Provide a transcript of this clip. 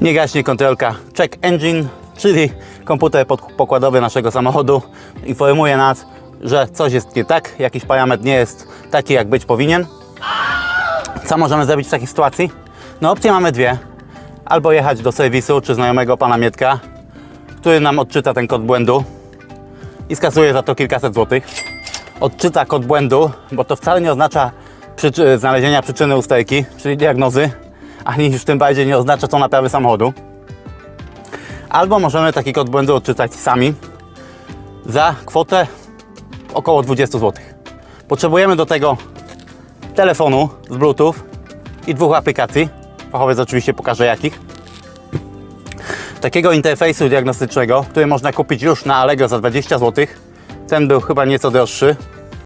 Nie gaśnie kontrolka Check Engine, czyli komputer pokładowy naszego samochodu informuje nas, że coś jest nie tak, jakiś parametr nie jest taki, jak być powinien. Co możemy zrobić w takiej sytuacji? No opcje mamy dwie. Albo jechać do serwisu czy znajomego pana Mietka, który nam odczyta ten kod błędu i skasuje za to kilkaset złotych. Odczyta kod błędu, bo to wcale nie oznacza przyczy- znalezienia przyczyny usterki, czyli diagnozy, ani już tym bardziej nie oznacza to naprawy samochodu. Albo możemy taki kod błędu odczytać sami za kwotę około 20 zł. Potrzebujemy do tego telefonu z Bluetooth i dwóch aplikacji. Fachowiec oczywiście pokaże jakich. Takiego interfejsu diagnostycznego, który można kupić już na Allegro za 20 zł. Ten był chyba nieco droższy,